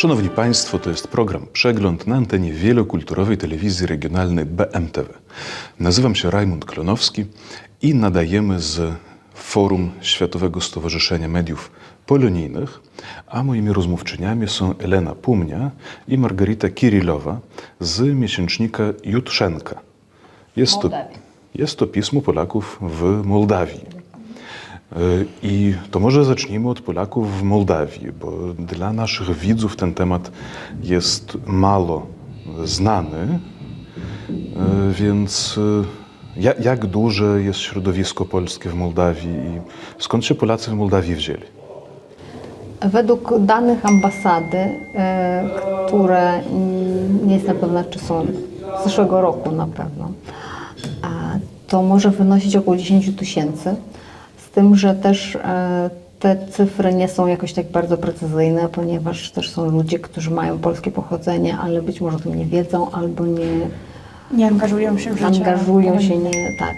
Szanowni Państwo, to jest program Przegląd na antenie wielokulturowej telewizji regionalnej BMTV. Nazywam się Rajmund Klonowski i nadajemy z Forum Światowego Stowarzyszenia Mediów Polonijnych, a moimi rozmówczyniami są Elena Pumnia i Margarita Kirilowa z miesięcznika Jutrzenka. Jest to, jest to pismo Polaków w Mołdawii. Y, I to może zacznijmy od Polaków w Mołdawii, bo dla naszych widzów ten temat jest mało znany, Y, więc ja- jak duże jest środowisko polskie w Mołdawii i skąd się Polacy w Mołdawii wzięli? Według danych ambasady, e, które nie jestem pewna, czy są z zeszłego roku na pewno, to może wynosić około 10 tysięcy, z tym, że też e, te cyfry nie są jakoś tak bardzo precyzyjne, ponieważ też są ludzie, którzy mają polskie pochodzenie, ale być może o tym nie wiedzą albo nie Nie angażują się w życie. angażują się, nie, tak,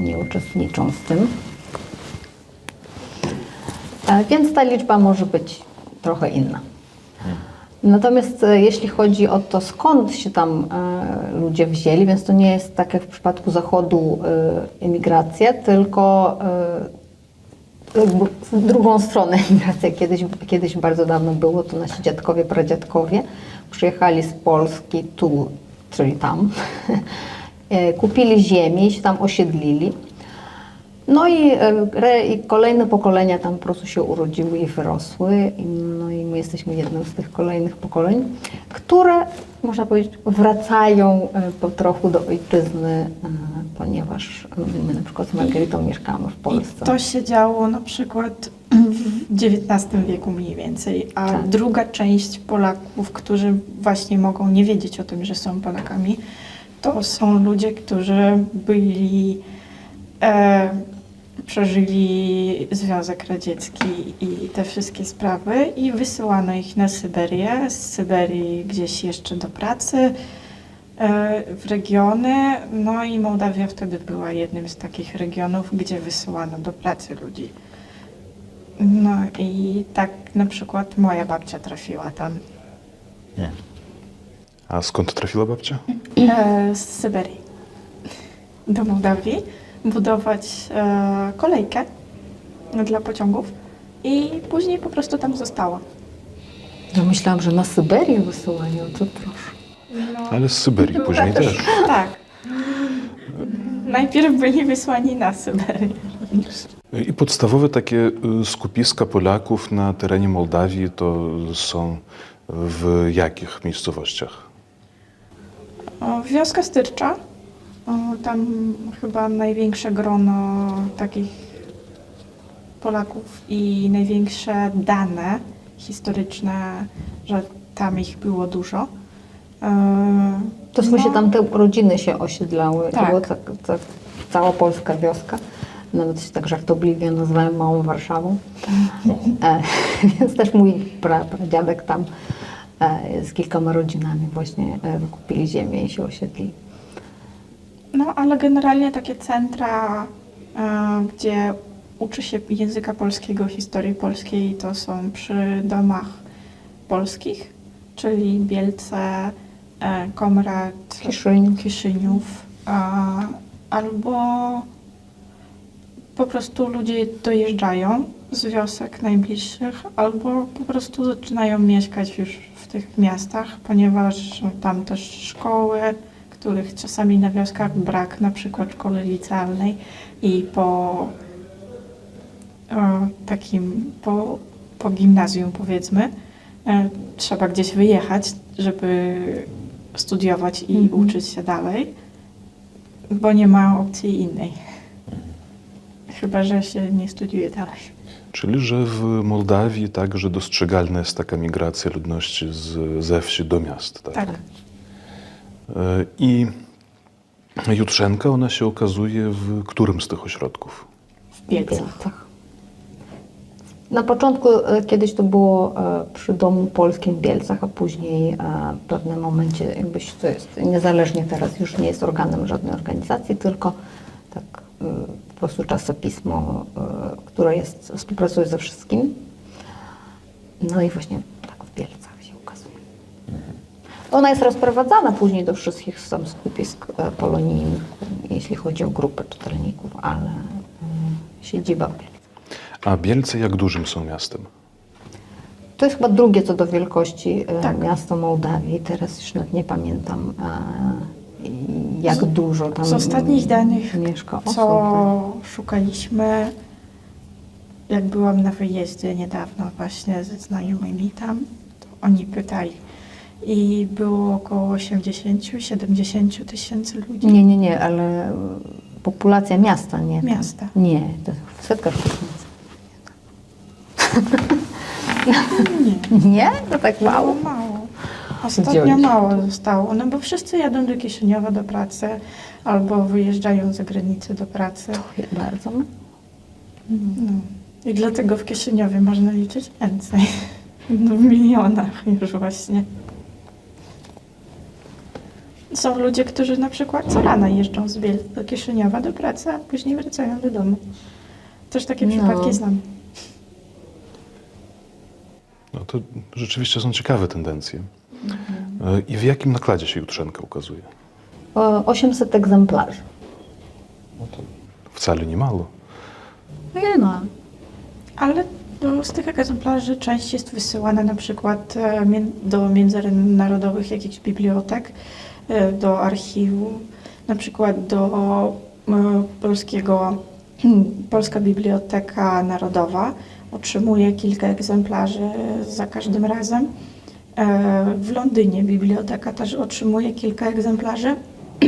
nie uczestniczą w tym. E, Więc ta liczba może być trochę inna. Natomiast e, jeśli chodzi o to, skąd się tam ludzie wzięli, więc to nie jest tak jak w przypadku Zachodu emigracja, tylko w drugą stronę emigracja. Kiedyś, kiedyś bardzo dawno było, to nasi dziadkowie, pradziadkowie przyjechali z Polski tu, czyli tam, e, kupili ziemię i się tam osiedlili. No i, e, i kolejne pokolenia tam po prostu się urodziły i wyrosły. I, no i my jesteśmy jednym z tych kolejnych pokoleń, które, można powiedzieć, wracają e, po trochu do ojczyzny, e, ponieważ my na przykład z Margaritą mieszkamy w I Polsce. to się działo na przykład w XIX wieku mniej więcej, a Tak. druga część Polaków, którzy właśnie mogą nie wiedzieć o tym, że są Polakami, to są ludzie, którzy byli, e, przeżyli Związek Radziecki i te wszystkie sprawy i wysyłano ich na Syberię, z Syberii gdzieś jeszcze do pracy, e, w regiony, no i Mołdawia wtedy była jednym z takich regionów, gdzie wysyłano do pracy ludzi. No i tak na przykład moja babcia trafiła tam. A skąd trafiła babcia? e, z Syberii. Do Mołdawii budować e, kolejkę dla pociągów i później po prostu tam została. Ja myślałam, że na Syberię wysyłają, to proszę. No, Ale z Syberii później też. tak. Najpierw byli wysłani na Syberię. I podstawowe takie y, skupiska Polaków na terenie Mołdawii to są w jakich miejscowościach? O, Wioska Styrcza. Tam chyba największe grono takich Polaków i największe dane historyczne, że tam ich było dużo. E, To w sensie no, tam te rodziny się osiedlały. To Tak. była tak, tak, cała polska wioska. Nawet się tak żartobliwie nazywałem Małą Warszawą. E, więc też mój pra, pradziadek tam e, z kilkoma rodzinami właśnie e, wykupili ziemię i się osiedlili. No, ale generalnie takie centra, e, gdzie uczy się języka polskiego, historii polskiej, to są przy domach polskich, czyli Bielce, e, Komrad, Kiszyń. Kiszyniów, a, albo po prostu ludzie dojeżdżają z wiosek najbliższych, albo po prostu zaczynają mieszkać już w tych miastach, ponieważ tam też szkoły, których czasami na wioskach brak, na przykład szkoły licealnej i po e, takim, po, po gimnazjum powiedzmy, e, trzeba gdzieś wyjechać, żeby studiować i Mhm. uczyć się dalej, bo nie ma opcji innej. Chyba, że się nie studiuje dalej. Czyli, że w Mołdawii także dostrzegalna jest taka migracja ludności z, ze wsi do miast. Tak? Tak. I Jutrzenka, ona się okazuje w którym z tych ośrodków? W Bielcach. Na początku e, kiedyś to było e, przy Domu Polskim w Bielcach, a później e, w pewnym momencie jakby się to jest niezależnie teraz już nie jest organem żadnej organizacji, tylko tak po prostu czasopismo, które jest, współpracuje ze wszystkim. No i właśnie tak w Bielcach. Ona jest rozprowadzana później do wszystkich sam skupisk e, polonijnych, jeśli chodzi o grupę czytelników, ale mm, siedziba w Bielcach. A Bielce jak dużym są miastem? To jest chyba drugie co do wielkości e, Tak. miasto Mołdawii. Teraz już nawet nie pamiętam, e, jak dużo tam Z ostatnich danych, mieszka osób. tak. co szukaliśmy, jak byłam na wyjeździe niedawno właśnie ze znajomymi tam, to oni pytali. I było około 80-70 tysięcy ludzi. Nie, nie, nie, ale populacja miasta, nie. tam. Miasta. Nie, to w setkach tysięcy. Nie, Nie? To tak mało? mało. mało. Ostatnio mało zostało, no bo wszyscy jadą do Kiszyniowa do pracy albo wyjeżdżają za granicę do pracy. Bardzo. No. I dlatego w Kieszyniowie można liczyć więcej. No w milionach już właśnie. Są ludzie, którzy na przykład co rana jeżdżą z Biel do Kieszyniowa do pracy, a później wracają do domu. Też takie No. przypadki znam. No to rzeczywiście są ciekawe tendencje. E, I w jakim nakładzie się Jutrzenka ukazuje? O 800 egzemplarzy. No to wcale nie mało. Nie no. Ale z tych egzemplarzy część jest wysyłana na przykład e, do międzynarodowych jakichś bibliotek, do archiwum, na przykład do e, polskiego, Polska Biblioteka Narodowa otrzymuje kilka egzemplarzy za każdym razem. E, W Londynie biblioteka też otrzymuje kilka egzemplarzy.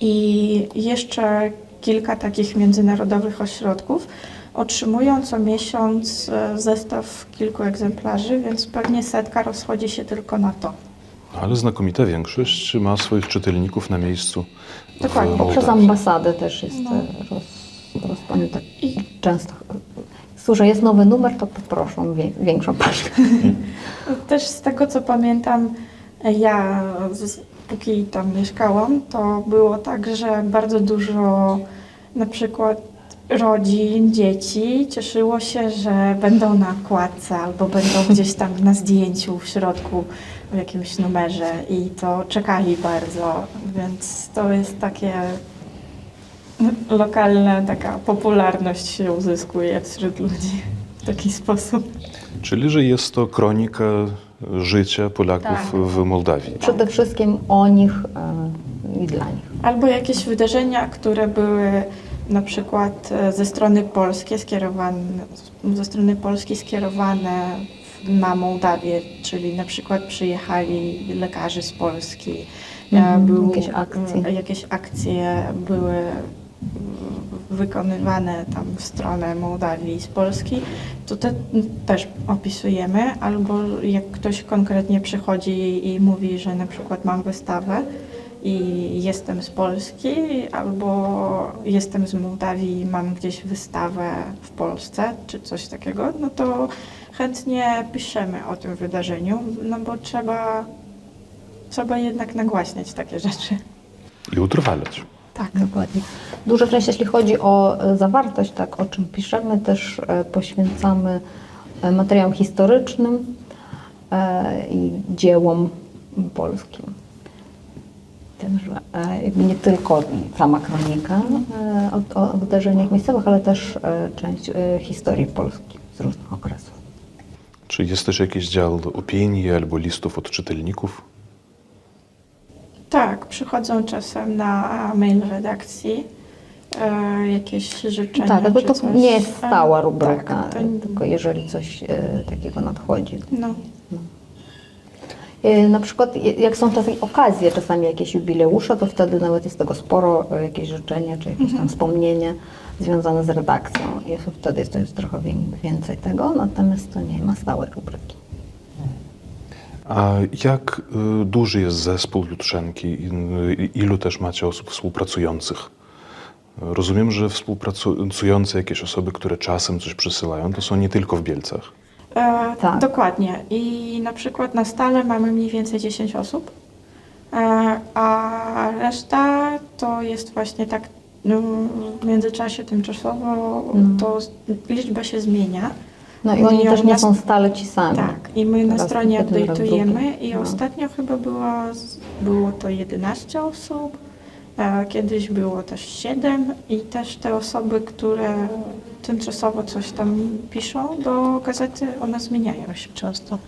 I jeszcze kilka takich międzynarodowych ośrodków otrzymują co miesiąc e, zestaw kilku egzemplarzy, więc pewnie setka rozchodzi się tylko na to. Ale znakomita większość ma swoich czytelników na miejscu. w Dokładnie. Mołdawii. Poprzez ambasadę też jest No. e, roz, I- często. Słuchaj, jest nowy numer, to poproszę wie, większą paczkę. Też z tego co pamiętam, e, ja z, póki tam mieszkałam, to było tak, że bardzo dużo na przykład rodzin, dzieci cieszyło się, że będą na okładce albo będą gdzieś tam na zdjęciu w środku w jakimś numerze i to czekali bardzo, więc to jest takie lokalna taka popularność się uzyskuje wśród ludzi w taki sposób. Czyli, że jest to kronika życia Polaków Tak. w Mołdawii. Przede wszystkim o nich e, i dla nich. Albo jakieś wydarzenia, które były na przykład e, ze strony polskiej skierowane, ze strony Polski skierowane na Mołdawię, czyli na przykład przyjechali lekarze z Polski, Mhm, był- jakieś akcje. e, jakieś akcje były mm, wykonywane tam w stronę Mołdawii z Polski, to te też opisujemy, albo jak ktoś konkretnie przychodzi i mówi, że na przykład mam wystawę i jestem z Polski, albo jestem z Mołdawii i mam gdzieś wystawę w Polsce, czy coś takiego, no to chętnie piszemy o tym wydarzeniu, no bo trzeba, trzeba jednak nagłaśniać takie rzeczy. I utrwalać. Tak. Dokładnie. Duża część, jeśli chodzi o e, zawartość, tak, o czym piszemy, też e, poświęcamy e, materiałom historycznym i dziełom polskim. E, jakby nie tylko sama kronika o, o wydarzeniach miejscowych, ale też część historii Polski z różnych okresów. Czy jest też jakiś dział opinii albo listów od czytelników? Tak, przychodzą czasem na mail redakcji e, jakieś życzenia. tak, czy to coś. nie jest stała E, rubryka, Tak, to, tylko jeżeli coś e, takiego nadchodzi. no, Na przykład jak są takie okazje, czasami jakieś jubileusze, to wtedy nawet jest tego sporo, e, jakieś życzenia czy jakieś tam wspomnienie związane z redakcją. Jest, wtedy jest, to jest trochę wię- więcej tego, natomiast to nie ma stałej rubryki. A jak y, duży jest zespół Jutrzenki? Y, Ilu też macie osób współpracujących? Rozumiem, że współpracujące jakieś osoby, które czasem coś przysyłają, to są nie tylko w Bielcach. E, Tak. Dokładnie. I na przykład na stale mamy mniej więcej 10 osób, e, a reszta to jest właśnie tak no, w międzyczasie tymczasowo Mhm. to liczba się zmienia. No i oni też nie są stale ci sami. Tak, i my na Raz stronie drugi. i No. ostatnio chyba było, było to 11 osób, kiedyś było też 7 i też te osoby, które tymczasowo coś tam piszą do gazety, one zmieniają się często.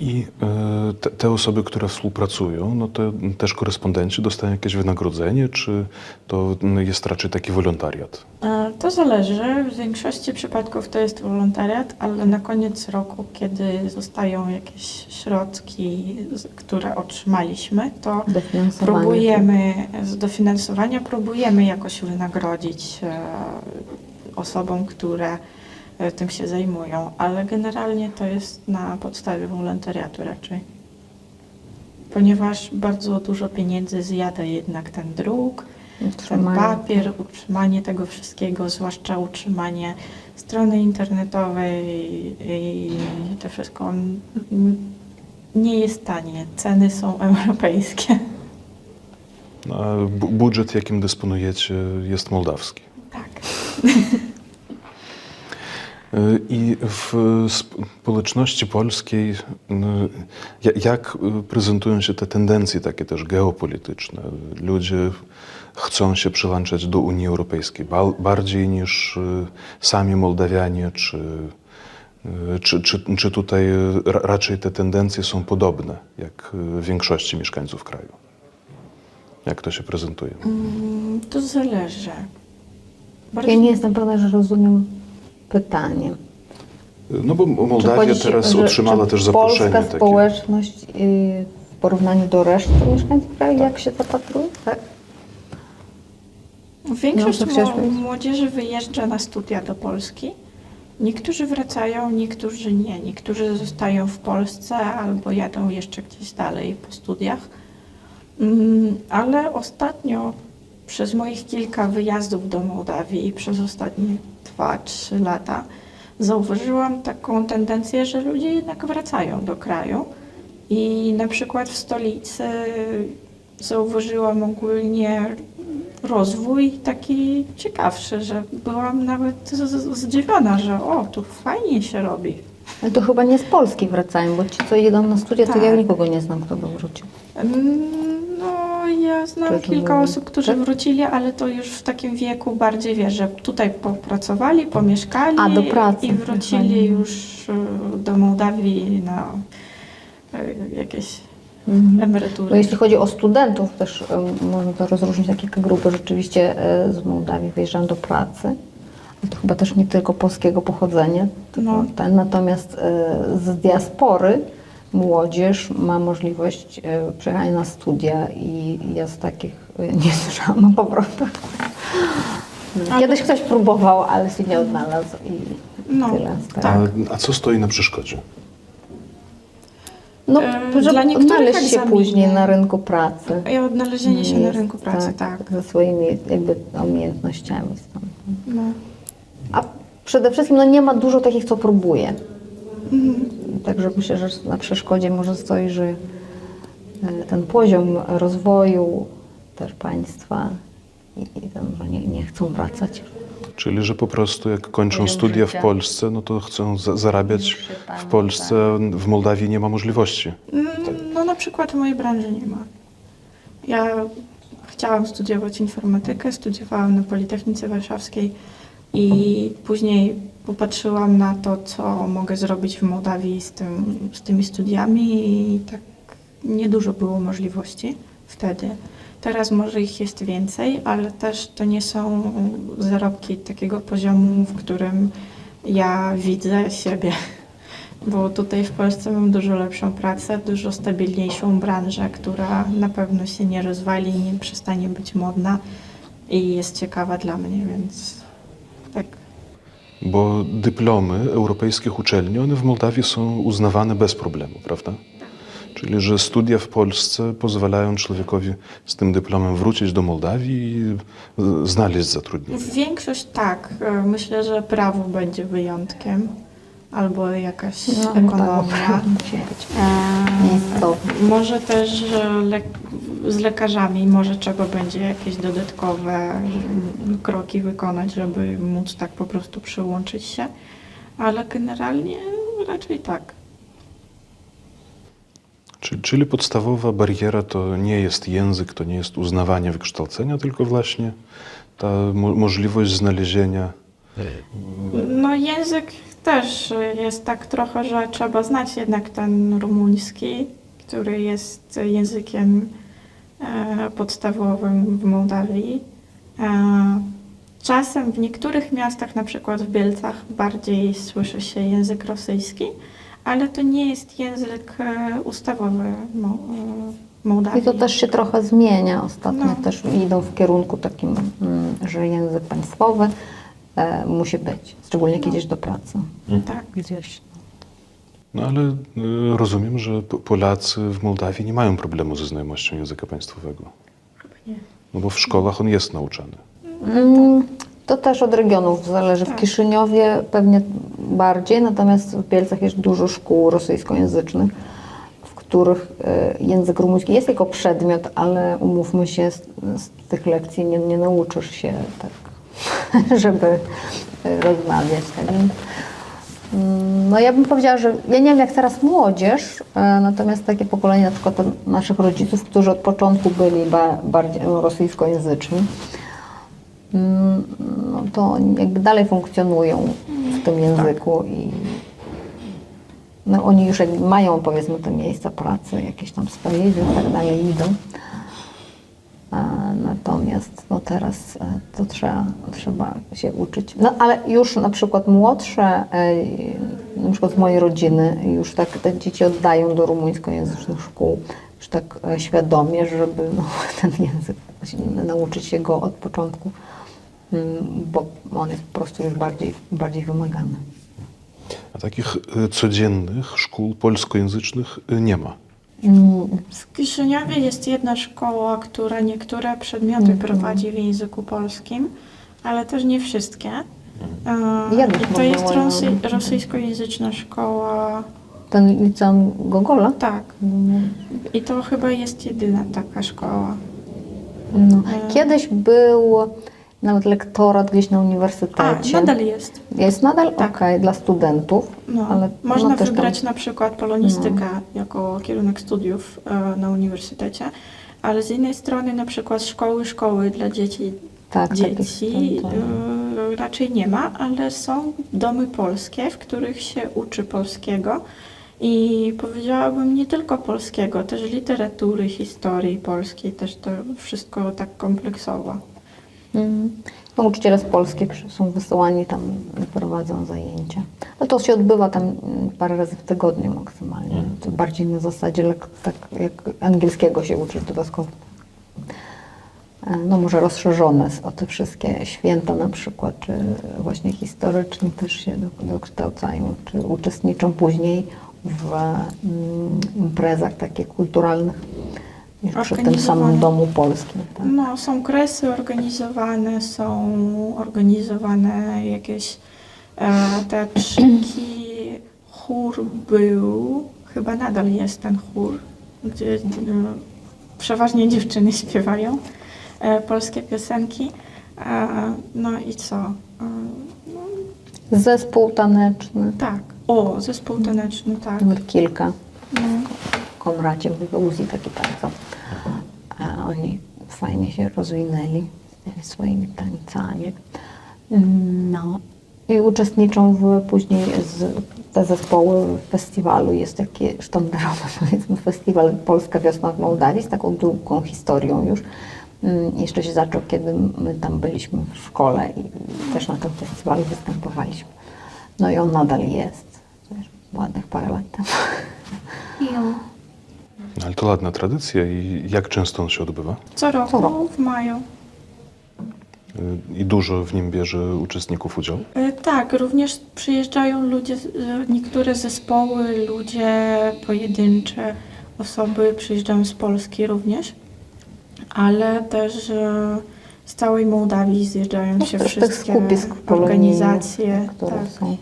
I e, te, te osoby, które współpracują, no to też korespondenci dostają jakieś wynagrodzenie, czy to jest raczej taki wolontariat? E, To zależy. W większości przypadków to jest wolontariat, ale na koniec roku, kiedy zostają jakieś środki, które otrzymaliśmy, to próbujemy z dofinansowania próbujemy jakoś wynagrodzić e, osobom, które tym się zajmują, ale generalnie to jest na podstawie wolontariatu raczej. Ponieważ bardzo dużo pieniędzy zjada jednak ten druk, ten Utrzymanie. papier, utrzymanie tego wszystkiego, zwłaszcza utrzymanie strony internetowej i to wszystko nie jest tanie. Ceny są europejskie. No, a bu- budżet, jakim dysponujecie, jest mołdawski. Tak. I w społeczności polskiej, no, ja- jak e, prezentują się te tendencje takie też geopolityczne? Ludzie chcą się przyłączać do Unii Europejskiej ba- bardziej niż e, sami Mołdawianie, czy, e, czy, czy, czy tutaj ra- raczej te tendencje są podobne, jak w większości mieszkańców kraju? Jak to się prezentuje? Mm, To zależy. Bardzo- Ja nie jestem pewna, że rozumiem pytanie. No bo Mołdawia teraz że- otrzymała też zaproszenie. Polska takie. społeczność y, w porównaniu do reszty mieszkańców kraju, jak się zapatruje? Tak. Większość No, młodzieży wyjeżdża na studia do Polski. Niektórzy wracają, niektórzy nie. Niektórzy zostają w Polsce albo jadą jeszcze gdzieś dalej po studiach. Mm, Ale ostatnio przez moich kilka wyjazdów do Mołdawii i przez ostatnie 2-3 lata zauważyłam taką tendencję, że ludzie jednak wracają do kraju. I na przykład w stolicy zauważyłam ogólnie rozwój taki ciekawszy, że byłam nawet zdziwiona, że o, tu fajnie się robi. Ale to chyba nie z Polski wracają, bo ci, co idą na studia, to Tak. ja nikogo nie znam, kto by wrócił. Mm, ja znam Czy to kilka było- osób, którzy tak? wrócili, ale to już w takim wieku bardziej, wiesz, że tutaj popracowali, pomieszkali A, do pracy. i wrócili Mhm. już y, do Mołdawii na y, jakieś Bo emerytury. jeśli chodzi o studentów, też em, można to rozróżnić na kilka grupy. Rzeczywiście e, z Mołdawii wyjeżdżają do pracy. To chyba też nie tylko polskiego pochodzenia. tylko No. Ten, natomiast e, z diaspory młodzież ma możliwość e, przyjechania na studia i ja z takich e, nie słyszałam o powrotach. Kiedyś ktoś próbował, ale się nie odnalazł i No, tyle. tak. A, a co stoi na przeszkodzie? No, żeby dla niektórych odnaleźć się egzaminy. później na rynku pracy. I odnalezienie się na Jest, rynku pracy, tak. Ze swoimi jakby umiejętnościami. Stąd. No. A przede wszystkim no, nie ma dużo takich, co próbuje. Także myślę, że na przeszkodzie może stoi, że e, ten poziom rozwoju też państwa i, i ten, że nie, nie chcą wracać. Czyli, że po prostu jak kończą Poziom studia w. Polsce, no to chcą za zarabiać w tam, Polsce, w Mołdawii nie ma możliwości. Mm, No na przykład w mojej branży nie ma. Ja chciałam studiować informatykę, studiowałam na Politechnice Warszawskiej i później popatrzyłam na to, co mogę zrobić w Mołdawii z, tym, z tymi studiami i tak niedużo było możliwości wtedy. Teraz może ich jest więcej, ale też to nie są zarobki takiego poziomu, w którym ja widzę siebie. Bo tutaj w Polsce mam dużo lepszą pracę, dużo stabilniejszą branżę, która na pewno się nie rozwali, nie przestanie być modna i jest ciekawa dla mnie, więc. Bo dyplomy europejskich uczelni, one w Mołdawii są uznawane bez problemu, prawda? Czyli, że studia w Polsce pozwalają człowiekowi z tym dyplomem wrócić do Mołdawii i e, znaleźć zatrudnienie. Większość tak. E, Myślę, że prawo będzie wyjątkiem, albo jakaś No, ekonomia. tak, musi być. E, Miejscowy. może też że le z lekarzami, może trzeba będzie jakieś dodatkowe mm, kroki wykonać, żeby móc tak po prostu przyłączyć się, ale generalnie raczej tak. Czy, czyli podstawowa bariera to nie jest język, to nie jest uznawanie wykształcenia, tylko właśnie ta mo- możliwość znalezienia. No język też jest tak trochę, że trzeba znać jednak ten rumuński, który jest językiem e, podstawowym w Mołdawii. E, czasem w niektórych miastach, na przykład w Bielcach, bardziej słyszy się język rosyjski, ale to nie jest język e, ustawowy Mo- Mołdawii. I to też się trochę zmienia. Ostatnio No. też idą w kierunku takim, mm, że język państwowy e, musi być, szczególnie jak idziesz do pracy. Tak. Gdzieś. No ale y, rozumiem, że Polacy w Mołdawii nie mają problemu ze znajomością języka państwowego. Chyba nie. No bo w szkołach on jest nauczany. Mm, To też od regionów zależy. W Tak. Kiszyniowie pewnie bardziej, natomiast w Bielcach jest dużo szkół rosyjskojęzycznych, w których e, język rumuński jest jako przedmiot, ale umówmy się, z, z tych lekcji nie, nie nauczysz się tak, żeby e, rozmawiać. Tak mm, no ja bym powiedziała, że ja nie wiem jak teraz młodzież, e, natomiast takie pokolenie na przykład naszych rodziców, którzy od początku byli ba, bardziej rosyjskojęzyczni, Mm, no to oni jakby dalej funkcjonują w tym języku i no oni już mają powiedzmy te miejsca pracy, jakieś tam swoje i tak dalej idą. Natomiast no teraz e, to trzeba, trzeba się uczyć. No ale już na przykład młodsze, e, na przykład z mojej rodziny, już tak te dzieci oddają do rumuńskojęzycznych szkół, już tak e, świadomie, żeby no, ten język nauczyć się go od początku, mm, bo on jest po prostu już bardziej, bardziej wymagany. A takich codziennych szkół polskojęzycznych nie ma. W Kiszyniowie jest jedna szkoła, która niektóre przedmioty prowadzi w języku polskim, ale też nie wszystkie. E, Ja też I to jest była- rosy, rosyjskojęzyczna szkoła. Ten liceum Gogola? Tak. I to chyba jest jedyna taka szkoła. No. Kiedyś był nawet lektorat gdzieś na A, uniwersytecie. nadal jest. Jest nadal? Tak. Okej, dla studentów. No, ale można no, wybrać tam, na przykład polonistykę jako kierunek studiów e, na uniwersytecie, ale z innej strony na przykład szkoły, szkoły dla dzieci, tak, takich dzieci e, raczej nie ma, ale są domy polskie, w których się uczy polskiego i powiedziałabym nie tylko polskiego, też literatury, historii polskiej, też to wszystko tak kompleksowo. Mhm. Nauczyciele z Polski są wysyłani tam, prowadzą zajęcia. No to się odbywa tam mm, parę razy w tygodniu maksymalnie. To bardziej na zasadzie tak jak angielskiego się uczyć dodatkowo. E, No może rozszerzone o te wszystkie święta na przykład, czy właśnie historyczne też się do- dokształcają, czy uczestniczą później w mm, imprezach takich kulturalnych przy tym samym. Domu Polskim. Tak? No, są kresy organizowane, są organizowane jakieś e, teatrzyki, chór był, chyba nadal jest ten chór, gdzie e, przeważnie dziewczyny śpiewają e, polskie piosenki. E, no i co? E, no, Zespół taneczny, tak. O, zespół taneczny, tak. nawet kilka. No. Konradzie w Uzji taki bardzo. A oni fajnie się rozwinęli swoimi tańcami. No i uczestniczą w, później z, te zespoły w festiwalu. Jest taki sztandarowy powiedzmy festiwal Polska Wiosna w Mołdawii z taką długą historią już. Mm, Jeszcze się zaczął, kiedy my tam byliśmy w szkole i też na tym festiwalu występowaliśmy. No i on nadal jest. Ładnych parę lat temu. No, ale to ładna tradycja i jak często on się odbywa? Co roku, w maju. Y, I dużo w nim bierze uczestników udział? E, Tak, również przyjeżdżają ludzie, z- e, niektóre zespoły, ludzie pojedyncze, osoby przyjeżdżają z Polski również, ale też e, z całej Mołdawii zjeżdżają No, się też tych wszystkie skupisk polonijnych, organizacje. które Tak. są.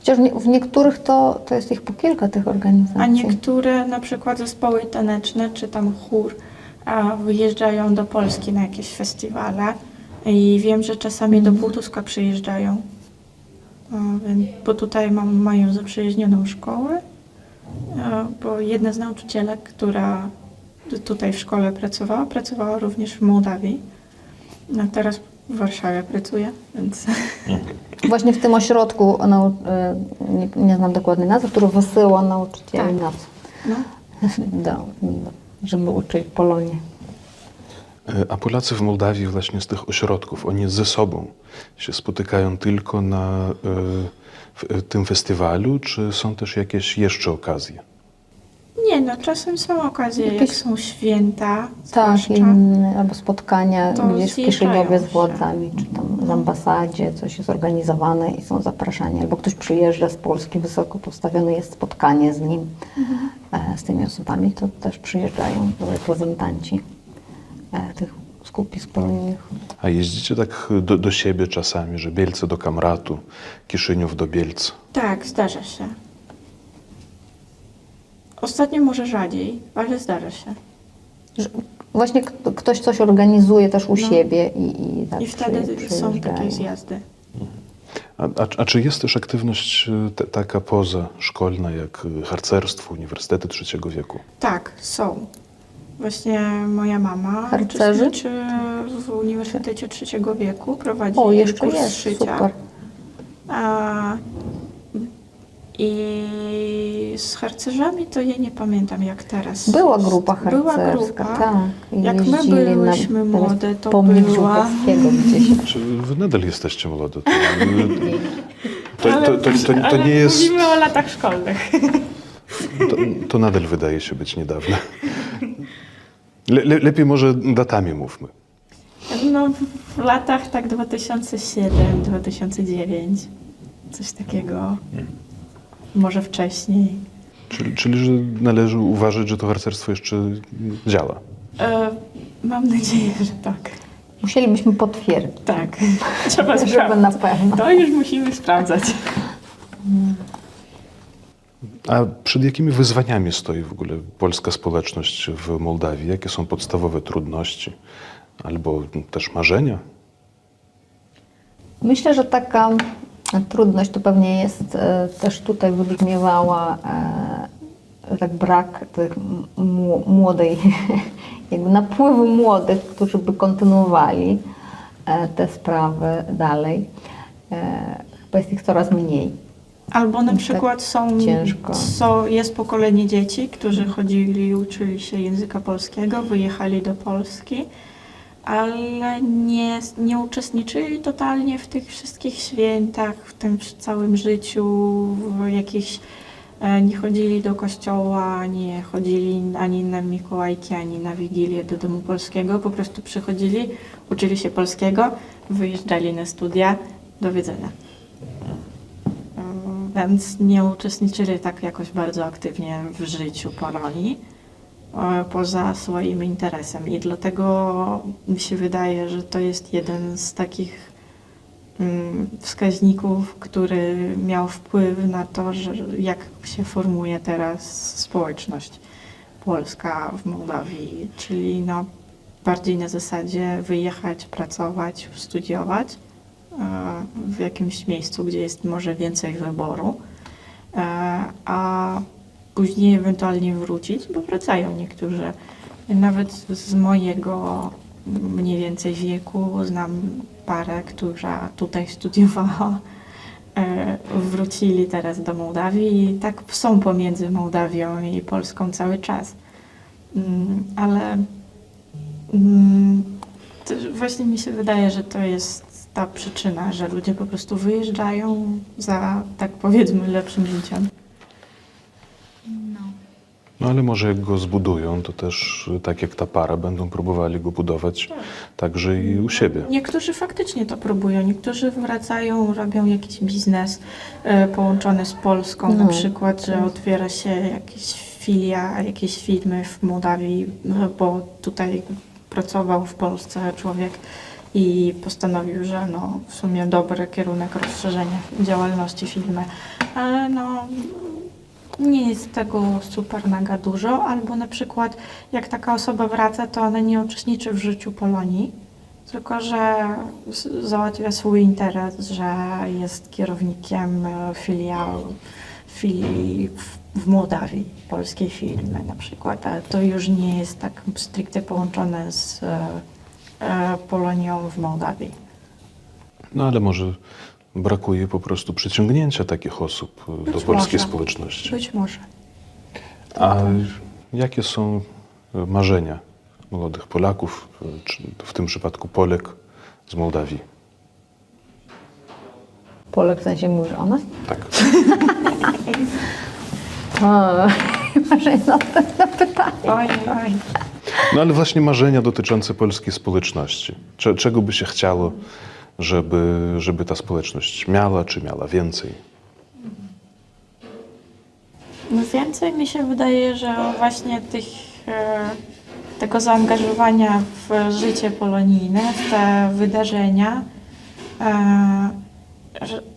Chociaż w niektórych to, to jest ich po kilka tych organizacji. A niektóre na przykład zespoły taneczne czy tam chór a, wyjeżdżają do Polski na jakieś festiwale i wiem, że czasami do Półtuska przyjeżdżają. Bo tutaj mam, mają zaprzyjaźnioną szkołę, bo jedna z nauczycielek, która tutaj w szkole pracowała, pracowała również w Mołdawii. A teraz w Warszawie pracuje, więc Właśnie w tym ośrodku, nau, y, nie, nie znam dokładnej nazwy, który wysyła nauczycieli Tak. na co? no. Do, do, żeby uczyć Polonię. E, A Polacy w Mołdawii właśnie z tych ośrodków, oni ze sobą się spotykają tylko na e, w, e, tym festiwalu, czy są też jakieś jeszcze okazje? Nie, no czasem są okazje, jak są święta, Tak, inne, albo spotkania To gdzieś w Kiszyniowie z władzami, czy tam w ambasadzie, coś jest organizowane i są zapraszani. Albo ktoś przyjeżdża z Polski, wysoko postawione jest spotkanie z nim, e, z tymi osobami, to też przyjeżdżają reprezentanci e, tych skupisk polonijnych. A jeździcie tak do, do siebie czasami, że Bielce do Kamratu, Kiszyniów do Bielc. Tak, zdarza się. Ostatnio może rzadziej, ale zdarza się. Że Właśnie k- ktoś coś organizuje też u No. siebie i, i tak I wtedy przy- są takie przyjeżdżają. zjazdy. A, a, a czy jest też aktywność e, te, taka pozaszkolna, jak e, harcerstwo, uniwersytety trzeciego wieku? Tak, są. Właśnie moja mama Harcerzy? uczestniczy w Uniwersytecie Trzeciego Wieku, prowadzi O, jeszcze kurs jest, szycia. super. A, I z harcerzami to ja nie pamiętam jak teraz. Była jest. grupa Była harcerska, grupa. tak. I Jak my jeździli na- byłyśmy młode, to pomnik była- Żółkowskiego gdzieś. Czy wy nadal jesteście młode? To, to, Ale- to, to, to, to ale nie jest... Mówimy o latach szkolnych. To, to nadal wydaje się być niedawne. Le, le, lepiej może datami mówmy. No, w latach tak 2007, 2009, coś takiego. Może wcześniej. Czyli, czyli że należy uważać, że to harcerstwo jeszcze działa. E, mam nadzieję, że tak. Musielibyśmy potwierdzić, Tak. Trzeba żeby sprawdzić. na pewno. To już musimy sprawdzać. A przed jakimi wyzwaniami stoi w ogóle polska społeczność w Mołdawii? Jakie są podstawowe trudności albo też marzenia? Myślę, że taka trudność to pewnie jest e, też tutaj wybrzmiewała e, tak brak tych młodej, jakby napływu młodych, którzy by kontynuowali e, te sprawy dalej. Chyba jest ich coraz mniej. Albo na Tak przykład są, ciężko. są, jest pokolenie dzieci, którzy chodzili i uczyli się języka polskiego, wyjechali do Polski, ale nie, nie uczestniczyli totalnie w tych wszystkich świętach, w tym całym życiu, w jakichś, e, nie chodzili do kościoła, nie chodzili ani na Mikołajki, ani na Wigilię do Domu Polskiego, po prostu przychodzili, uczyli się polskiego, wyjeżdżali na studia, do widzenia. Mm, Więc nie uczestniczyli tak jakoś bardzo aktywnie w życiu Polonii e, poza swoim interesem. I dlatego mi się wydaje, że to jest jeden z takich mm, wskaźników, który miał wpływ na to, że jak się formuje teraz społeczność polska w Mołdawii, czyli no, bardziej na zasadzie wyjechać, pracować, studiować e, w jakimś miejscu, gdzie jest może więcej wyboru, e, a później ewentualnie wrócić, bo wracają niektórzy. Nawet z mojego mniej więcej wieku znam parę, która tutaj studiowała, e, wrócili teraz do Mołdawii i tak są pomiędzy Mołdawią i Polską cały czas. Mm, Ale Mm, właśnie mi się wydaje, że to jest ta przyczyna, że ludzie po prostu wyjeżdżają za, tak powiedzmy, lepszym życiem. No. Ale może jak go zbudują, to też y, tak jak ta para będą próbowali go budować także i u siebie. Niektórzy faktycznie to próbują, niektórzy wracają, robią jakiś biznes e, połączony z Polską, na No, przykład, że otwiera się jakieś filia, jakieś firmy w Mołdawii, no, bo tutaj pracował w Polsce człowiek i postanowił, że no, w sumie dobry kierunek rozszerzenia działalności firmy. Ale no nie jest tego super mega dużo, albo na przykład jak taka osoba wraca, to ona nie uczestniczy w życiu Polonii, tylko że załatwia swój interes, że jest kierownikiem e, filiału, filii w, w Mołdawii, polskiej firmy na przykład, ale to już nie jest tak stricte połączone z e, e, Polonią w Mołdawii. No ale może brakuje po prostu przyciągnięcia takich osób e, do Być polskiej może. społeczności. Być może. A jakie są e, marzenia młodych Polaków, e, czy w tym przypadku Polek z Mołdawii? Polek w sensie mówisz o nas? Tak. Może jest następne pytanie. Oj, oj. No ale właśnie marzenia dotyczące polskiej społeczności. Cze- czego by się chciało, żeby, żeby ta społeczność miała, czy miała więcej? No więcej mi się wydaje, że właśnie tych, e, tego zaangażowania w życie polonijne, w te wydarzenia e,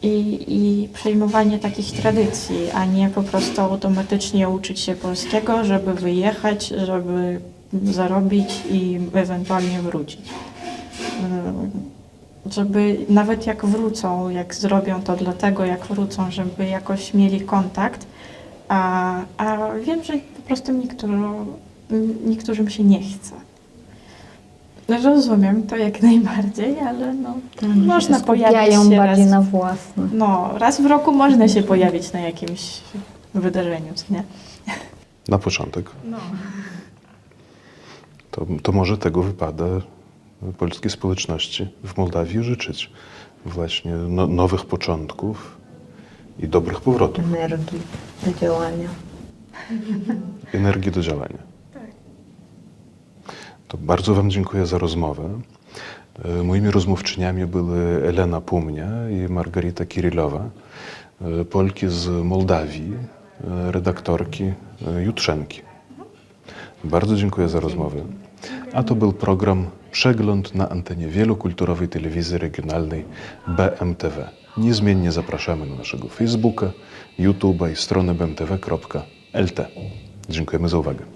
i, i przejmowanie takich tradycji, a nie po prostu automatycznie uczyć się polskiego, żeby wyjechać, żeby zarobić i ewentualnie wrócić. Żeby nawet jak wrócą, jak zrobią to dlatego, jak wrócą, żeby jakoś mieli kontakt, a, a wiem, że po prostu niektórym, niektórym się nie chce. No, Rozumiem to jak najbardziej, ale no, można się pojawić się bardziej raz, na własne. no, raz w roku można się pojawić na jakimś wydarzeniu, co nie? Na początek. No. To, to może tego wypada polskiej społeczności w Mołdawii życzyć. Właśnie no, nowych początków i dobrych powrotów, Energii do działania. energii do działania. Tak. To bardzo Wam dziękuję za rozmowę. E, Moimi rozmówczyniami były Elena Pumnia i Margarita Kirillowa, e, Polki z Mołdawii, e, redaktorki Jutrzenki. Bardzo dziękuję za rozmowę. A to był program Przegląd na antenie wielokulturowej telewizji regionalnej BMTV. Niezmiennie zapraszamy na naszego Facebooka, YouTube'a i stronę bmtv.lt. Dziękujemy za uwagę.